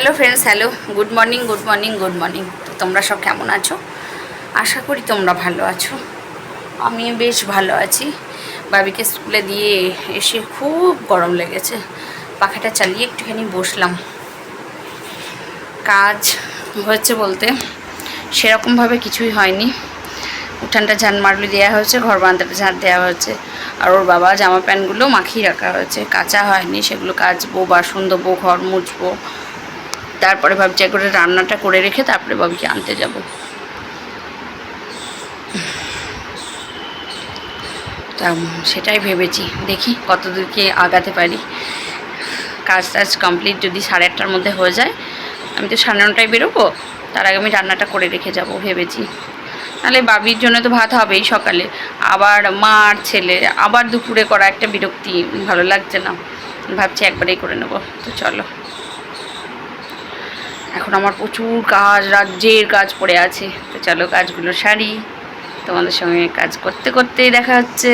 Hello friends hello good morning good morning good morning তোমরা সব কেমন আছো? আশা করি তোমরা ভালো আছো। আমি বেশ ভালো আছি। বাবিকে স্কুলে দিয়ে এসে খুব গরম লেগেছে। পাখাটা চালিয়ে একটুখানি বসলাম। কাজ হয়েছে বলতে সেরকমভাবে কিছুই হয়নি। উঠানটা ঝান মারলি দেওয়া হয়েছে, ঘর বান্ধাটা ঝাঁট দেওয়া হয়েছে। আর ওর বাবা জামা প্যান্টগুলো মাখিয়ে রাখা হয়েছে। কাঁচা হয়নি, সেগুলো কাচবো, বাসন দেবো ঘর মুছবো। তারপরে ভাবছি একবারে রান্নাটা করে রেখে তারপরে বাবিকে আনতে যাব। তা সেটাই ভেবেছি। দেখি কত দূরকে আগাতে পারি। কাজ টাজ কমপ্লিট যদি সাড়ে আটটার মধ্যে হয়ে যায়, আমি তো সাড়ে নটায় বেরোবো, তার আগে আমি রান্নাটা করে রেখে যাব ভেবেছি। নাহলে বাবির জন্য তো ভাত হবেই সকালে। আবার মা আর ছেলে, আবার দুপুরে করা একটা বিরক্তি, ভালো লাগছে না। ভাবছি একবারেই করে নেব। তো চলো। এখন আমার প্রচুর কাজ, রাজ্যের কাজ পড়ে আছে। তো চলো কাজগুলো সারি। তোমাদের সঙ্গে কাজ করতে করতেই দেখা হচ্ছে।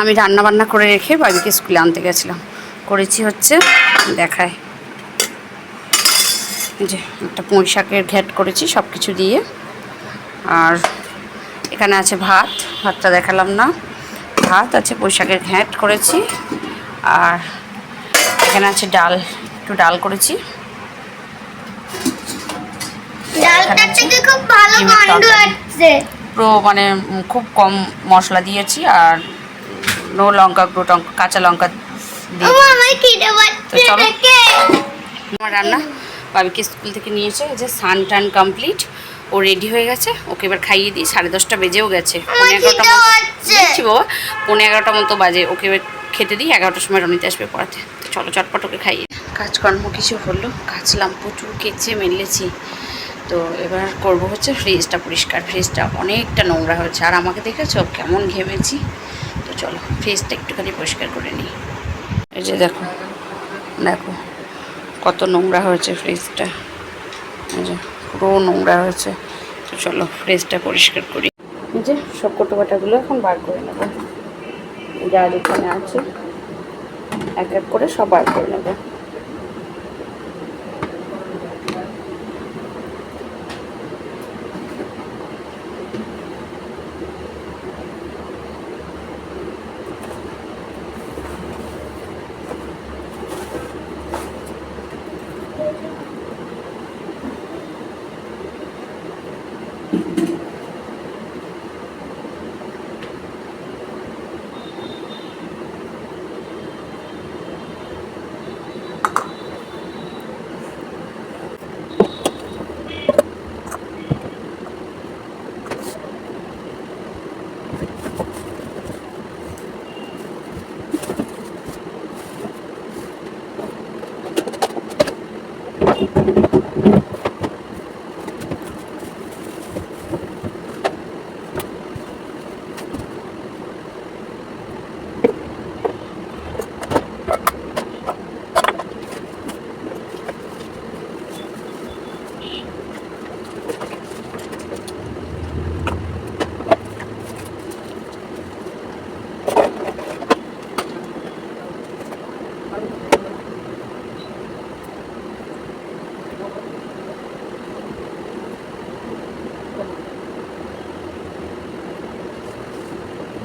আমি রান্না বান্না করে রেখে বাবিকে স্কুলে আনতে গেছিলাম। করেছি হচ্ছে দেখায়। যে একটা পুঁই শাকের ঘ্যাট করেছি সব কিছু দিয়ে। আর এখানে আছে ভাত ভাতটা দেখালাম না। ভাত আছে পুঁই শাকের ঘ্যাট করেছি। আর এখানে আছে ডাল একটু ডাল করেছি। খুব ভালো পুরো মানে খুব কম মশলা দিয়েছি। আর নো লঙ্কা গুঁড়ো টঙ্কা কাঁচা লঙ্কা তো চলো। আমার রান্না বাবিকে স্কুল থেকে নিয়েছে যে সান টান কমপ্লিট ও রেডি হয়ে গেছে। ওকে এবার খাইয়ে দিই সাড়ে দশটা বেজেও গেছে। পৌনে এগারোটা মতো বাবা পৌনে এগারোটা মতো বাজে। ওকে এবার খেতে দিই এগারোটার সময় রনিতে আসবে পড়াতে। তো চলো চটপট ওকে খাইয়ে দিই। কাজকর্ম কিছু হলো কাচলাম প্রচুর কেচে মেলেছি। তো এবার করব হচ্ছে ফ্রিজটা পরিষ্কার। ফ্রিজটা অনেকটা নোংরা হয়েছে। আর আমাকে দেখেছ কেমন ঘেমেছি। চলো ফেসটা একটুখানি পরিষ্কার করে নিই। এই যে দেখো দেখো কত নোংরা হয়েছে ফ্রিজটা। এই যে পুরো নোংরা হয়েছে। তো চলো, ফ্রিজটা পরিষ্কার করি। এই যে সব কোটো কাটাগুলো এখন বার করে নেব। যা যেখানে আছে, এক এক করে সব বার করে নেব।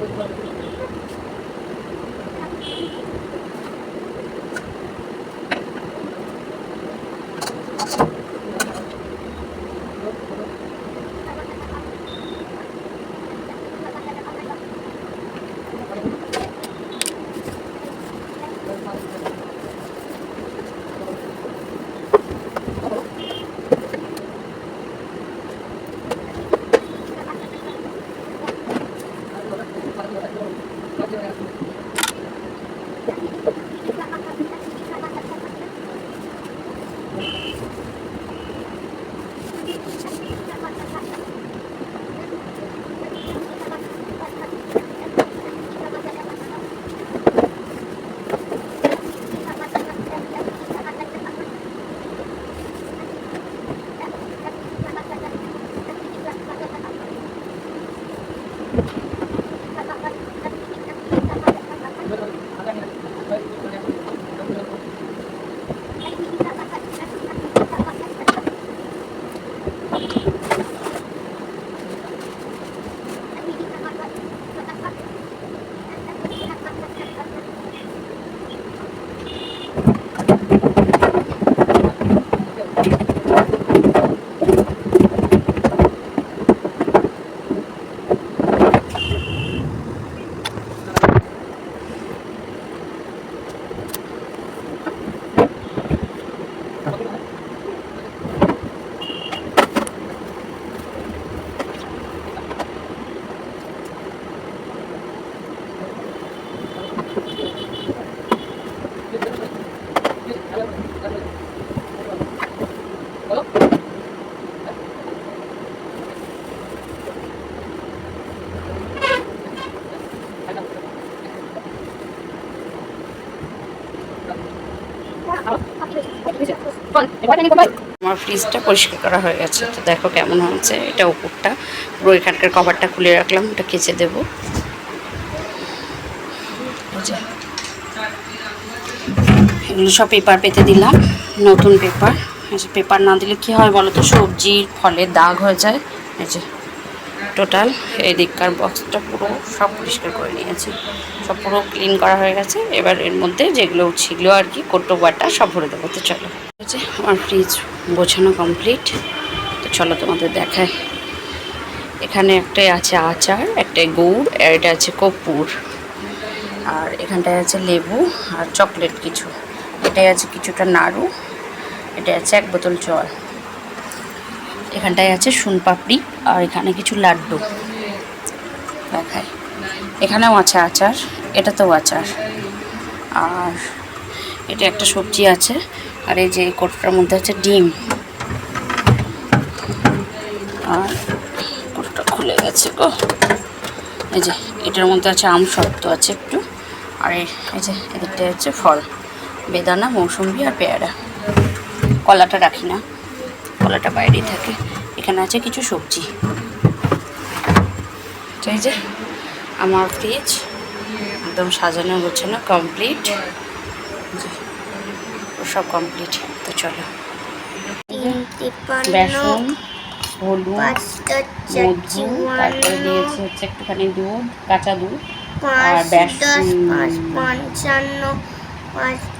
Thank you. Yeah. আমার ফ্রিজটা পরিষ্কার করা হয়ে গেছে। তো দেখো কেমন হয়েছে। এটা উপরটা। পুরো এখানকার কভারটা খুলে রাখলাম। ওটা কেচে দেবো। এগুলো সব পেপার পেতে দিলাম। নতুন পেপার পেপার না দিলে কি হয় বলো তো? সবজির ফলে দাগ হয়ে যায়। এই যে। টোটাল এই দিককার বক্সটা পুরো সব পরিষ্কার করে নিয়েছি। সব পুরো ক্লিন করা হয়ে গেছে। এবার এর মধ্যে যেগুলো ছিল আর কি কোটো বাটা, সব ভরে দেবো। তো চলো। যে আমার ফ্রিজ গোছানো কমপ্লিট তো চলো তোমাদের দেখায় এখানে একটাই আছে আচার, একটাই গুড়, আর এটা আছে কর্পূর। আর এখানটায় আছে লেবু আর চকলেট কিছু। এটাই আছে কিছুটা নাড়ু। এটা আছে এক বোতল জল। এখানটায় আছে পাপড়ি আর এখানে কিছু লাড্ডু। দেখায় এখানেও আছে আচার, এটাতেও আচার। আর এটা একটা সবজি আছে আর এই যে কোটোটার মধ্যে আছে ডিম। আর কোটটা খুলে গেছে গো। এই যে এটার মধ্যে আছে আম শক্ত আছে একটু। আর এই যে এদিকটা হচ্ছে ফল। বেদানা, মৌসুম্বি আর পেয়ারা। কলাটা রাখি না। কলাটা বাইরেই থাকে। এখানে আছে কিছু সবজি। এই যে আমার ফ্রিজ। একদম সাজানো গোছানো কমপ্লিট সব কমপ্লিট তো চলো। বেসন হলুদ পাঁচটা মধু তারপরে চুয়ান্ন হচ্ছে একটুখানি দুধ কাঁচা দুধ আর বেসন-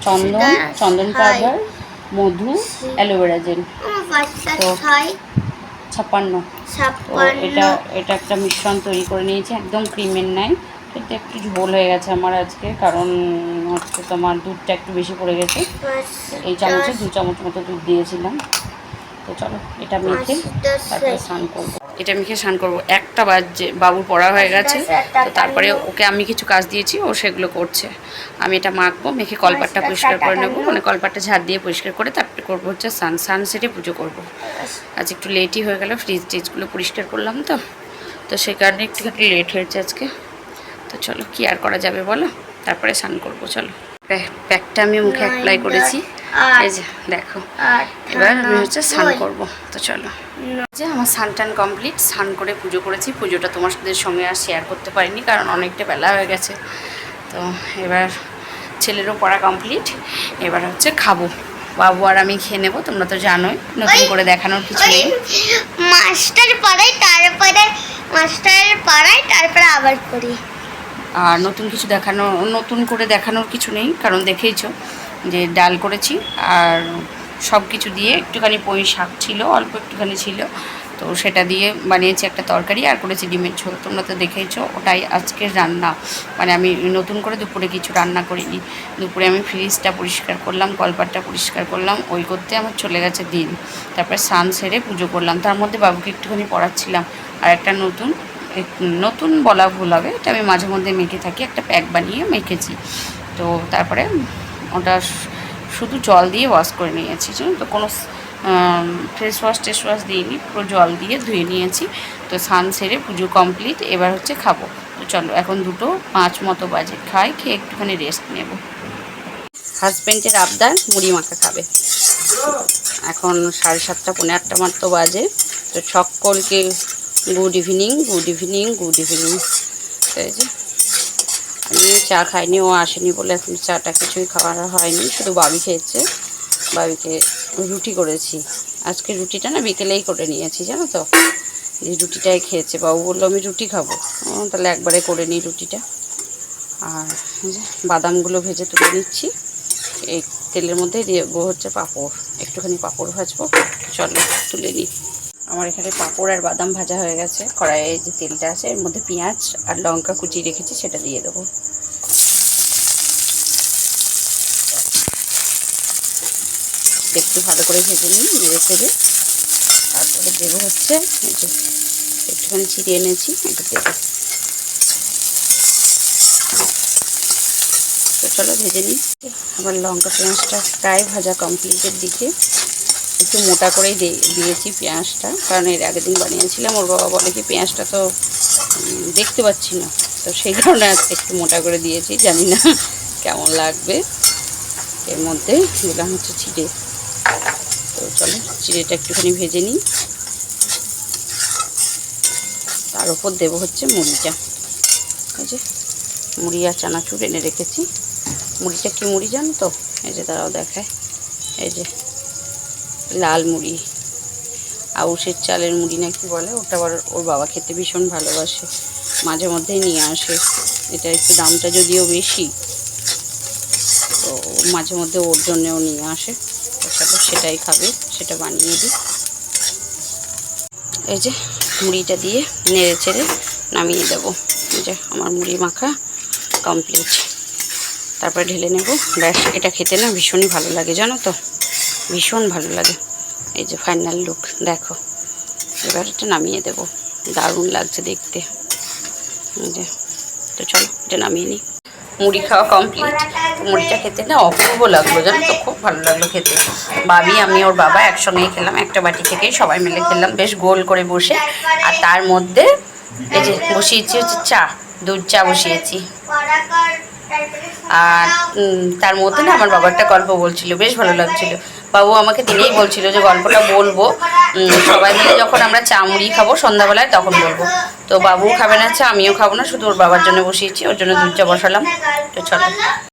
চন্দন চন্দন। পাউডার মধু অ্যালোভেরা জেল। তো- ছাপ্পান্ন। তো এটা এটা একটা মিশ্রণ তৈরি করে নিয়েছি একদম ক্রিমের নাই। এটা একটু ঝোল হয়ে গেছে আমার আজকে কারণ হচ্ছে তোমার দুধটা একটু বেশি পড়ে গেছে। এই চামচে দু চামচ মতো দুধ দিয়েছিলাম। তো চলো এটা মেখে তারপরে স্নান করব। এটা মেখে স্নান করব। একটা বাজে বাবুর পড়া হয়ে গেছে তো তারপরে ওকে আমি কিছু কাজ দিয়েছি ও সেগুলো করছে। আমি এটা মাখবো মেখে কলপাটটা পরিষ্কার করে নেব। মানে কলপাটটা ঝাড় দিয়ে পরিষ্কার করে তারপরে করব হচ্ছে সান সানসেটে পুজো করব। আজ একটু লেটই হয়ে গেল ফ্রিজ টিজগুলো পরিষ্কার করলাম তো। তো সেই কারণে একটুখানি লেট হয়েছে আজকে। তো চলো কি আর করা যাবে বলো? তারপরে স্নান করব চলো। প্যা- প্যাকটা আমি মুখে অ্যাপ্লাই করেছি। এই যে দেখো। এবার আমি হচ্ছে স্নান করব তো চলো। যে আমার স্নান টান কমপ্লিট স্নান করে পুজো করেছি। পুজোটা তোমাদের সঙ্গে আর শেয়ার করতে পারিনি কারণ অনেকটা বেলা হয়ে গেছে। তো এবার ছেলেরও পড়া কমপ্লিট এবার হচ্ছে খাব। বাবু আর আমি খেয়ে নেব তোমরা তো জানোই নতুন করে দেখানোর কিছু নেই। মাস্টার পড়াই তারপরে মাস্টারের পড়াই তারপরে আবার করি আর নতুন কিছু দেখানো নতুন করে দেখানোর কিছু নেই কারণ দেখেইছো। যে ডাল করেছি আর সব কিছু দিয়ে একটুখানি পুঁই শাক ছিল, অল্প একটুখানি ছিল। তো সেটা দিয়ে বানিয়েছি একটা তরকারি আর করেছি ডিমের ঝোল। তোমরা তো দেখেইছো, ওটাই আজকের রান্না। মানে আমি নতুন করে দুপুরে কিছু রান্না করিনি। দুপুরে আমি ফ্রিজটা পরিষ্কার করলাম, কলপাটটা পরিষ্কার করলাম, ওই করতে আমার চলে গেছে দিন। তারপরে স্নান সেরে পুজো করলাম। তার মধ্যে বাবুকে একটুখানি পড়াচ্ছিলাম। আর একটা নতুন নতুন বলা ভুল হবে, এটা আমি মাঝে মধ্যে মেখে থাকি, একটা প্যাক বানিয়ে মেখেছি। তো তারপরে ওটা শুধু জল দিয়ে ওয়াশ করে নিয়েছি তো? কোনো ফেস ওয়াশ টেস ওয়াশ দিইনি, পুরো জল দিয়ে ধুয়ে নিয়েছি। তো স্নান সেরে পুজো কমপ্লিট এবার হচ্ছে খাব। তো চলো, এখন দুটো পাঁচ মতো বাজে। খাই, খেয়ে একটুখানি রেস্ট নেব। হাজব্যান্ডের আবদার, মুড়ি মাখা খাবে। এখন সাড়ে সাতটা, পৌনে আটটা মাত্র বাজে। তো সকলকে good evening good evening good evening এই যে। আমি চা খাইনি, ও আসেনি বলে এখন চাটা কিছুই খাওয়া হয়নি, শুধু বাবি খেয়েছে। বাবিকে রুটি করেছি। আজকে রুটিটা না বিকেলেই করে নিয়েছি, জানো তো? এই রুটিটাই খেয়েছে, বাবু বলল আমি রুটি খাব। তাহলে একবারে করে নিই রুটিটা। আর বাদামগুলো ভেজে তুলে নিচ্ছি। এই তেলের মধ্যে দেবো হচ্ছে পাঁপড়, একটুখানি পাঁপড় ভাজবো। চলো তুলে নিই। আমার এখানে পাঁপড় আর বাদাম ভাজা হয়ে গেছে। কড়াইয়ে যে তেলটা আছে, এর মধ্যে পেঁয়াজ আর লঙ্কা কুচি রেখেছি, সেটা দিয়ে দেবো। একটু ভালো করে ভেজে নিই নেড়ে ফেলে তারপরে দেবো হচ্ছে একটুখানি ছিঁড়ে এনেছি, এটা দেবো। তো চলো ভেজে নিই। আবার লঙ্কা পেঁয়াজটা প্রায় ভাজা কমপ্লিটের দিকে একটু মোটা করেই দিয়ে- দিয়েছি পেঁয়াজটা। কারণ এর আগের দিন বানিয়েছিলাম, ওর বাবা বলে কি পেঁয়াজটা তো দেখতে পাচ্ছি না। তো সেই কারণে একটু মোটা করে দিয়েছি, জানি না কেমন লাগবে। এর মধ্যে দিলাম হচ্ছে চিড়ে। তো চলো, চিড়েটা একটুখানি ভেজে নিই। তার উপর দেবো হচ্ছে মুড়িটা। এই যে, মুড়ি আর চানাচুর এনে রেখেছি। মুড়িটা কি মুড়ি জানো তো? এই যে তারাও দেখায়। এই যে লাল মুড়ি। আউশের চালের মুড়ি নাকি বলে? ওটা আবার ওর বাবা খেতে ভীষণ ভালোবাসে। মাঝে মধ্যেই নিয়ে আসে। এটা একটু দামটা যদিও বেশি, তো মাঝে মধ্যে ওর জন্যেও নিয়ে আসে। তো চলো সেটাই খাবে, সেটা বানিয়ে দিই। এই যে মুড়িটা দিয়ে নেড়ে চেড়ে নামিয়ে দেবো। এই যে আমার মুড়ি মাখা কমপ্লিট তারপরে ঢেলে নেব। ব্যাস, এটা খেতে না ভীষণই ভালো লাগে, জানো তো? ভীষণ ভালো লাগে। এই যে ফাইনাল লুক দেখো। এবার এটা নামিয়ে দেব। দারুণ লাগছে দেখতে। যে, তো চলো, এটা নামিয়ে নিই। মুড়ি খাওয়া কমপ্লিট মুড়িটা খেতে না অপূর্ব লাগল, জানো তো? খুব ভালো লাগল খেতে। বাবি, আমি, ওর বাবা একসঙ্গেই খেলাম, একটা বাটি থেকেই সবাই মিলে খেলাম, বেশ গোল করে বসে। আর তার মধ্যে এই যে বসিয়েছি হচ্ছে চা, দুধ চা বসিয়েছি। আর তার মধ্যে না আমার বাবা একটা গল্প বলছিল, বেশ ভালো লাগছিল। বাবু আমাকে দিনেই বলছিল যে গল্পটা বলব। সবাই মিলে যখন আমরা চা মুড়ি খাব সন্ধ্যাবেলায় তখন বলব। তো বাবু খাবে না চা, আমিও খাব না, শুধু ওর বাবার জন্য বসিয়েছি, ওর জন্য দুধ চা বসালাম। তো চলো।